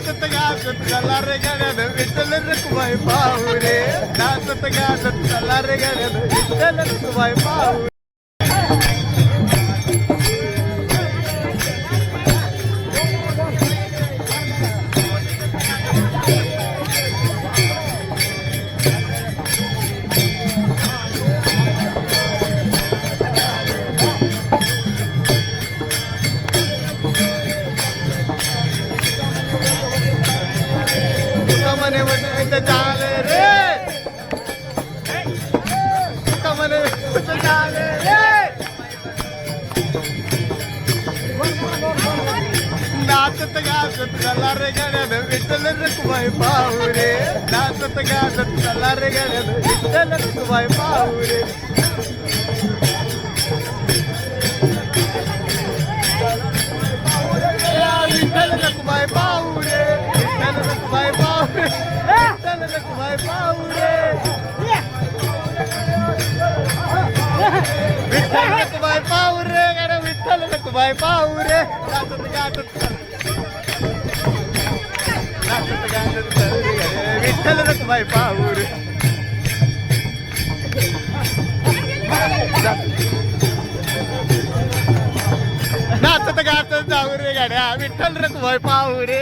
नाचत गाजत चला रे गाड्यानं विठ्ठल रखुबाई पाहू रे. नाचत गाजत चला रे गाड्यानं विठ्ठल रखुबाई पाहू नाचत गाजत चला रे। गड्यानं विठ्ठल रखुबाई पाहू रे। नाचत गाजत चला रे गड्यानं विठ्ठल रखुबाई पाहू रे। विठ्ठल रखुबाई पाहू रे विठ्ठल रखुबाई पाहू गाड्या विठ्ठल रे नाचत गाजत नाचत गाजत विठ्ठल रखुबाई नाचत गाचत जाऊ रे गाड्या विठ्ठल रखुबाई पाहू रे.